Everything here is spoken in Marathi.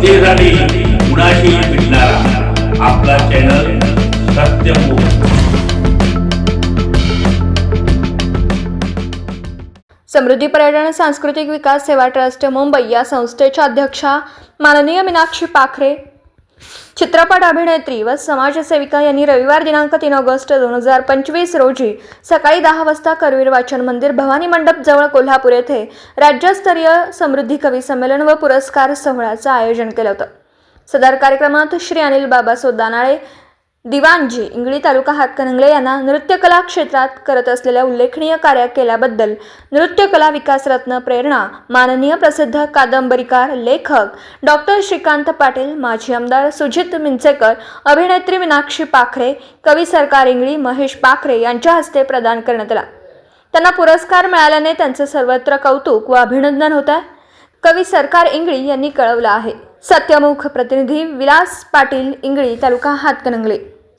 जनतेसाठी कुणाशी भेटणारा आपला चॅनल सत्यमुख समृद्धी पर्यटन सांस्कृतिक विकास सेवा ट्रस्ट मुंबई या संस्थेच्या अध्यक्षा माननीय मीनाक्षी पाखरे चित्रपट अभिनेत्री व समाजसेविका यांनी रविवार दिनांक तीन ऑगस्ट दोन हजार पंचवीस रोजी सकाळी दहा वाजता करवीर वाचन मंदिर भवानी मंडप जवळ कोल्हापूर येथे राज्यस्तरीय समृद्धी कवी संमेलन व पुरस्कार सोहळ्याचं आयोजन केलं होतं. सदर कार्यक्रमात श्री अनिल बाबा सोदानाळे दिवाणजी इंगळी तालुका हातकणंगले यांना नृत्यकला क्षेत्रात करत असलेल्या उल्लेखनीय कार्य केल्याबद्दल नृत्यकला विकासरत्न प्रेरणा माननीय प्रसिद्ध कादंबरीकार लेखक डॉक्टर श्रीकांत पाटील माजी आमदार सुजित मिंचेकर अभिनेत्री मीनाक्षी पाखरे कवी सरकार इंगळी महेश पाखरे यांच्या हस्ते प्रदान करण्यात आला. त्यांना पुरस्कार मिळाल्याने त्यांचे सर्वत्र कौतुक व अभिनंदन होत आहे. कवी सरकार इंगळी यांनी कळवलं आहे. सत्यमुख प्रतिनिधी विलास पाटील इंगळी तालुका हातकणंगले.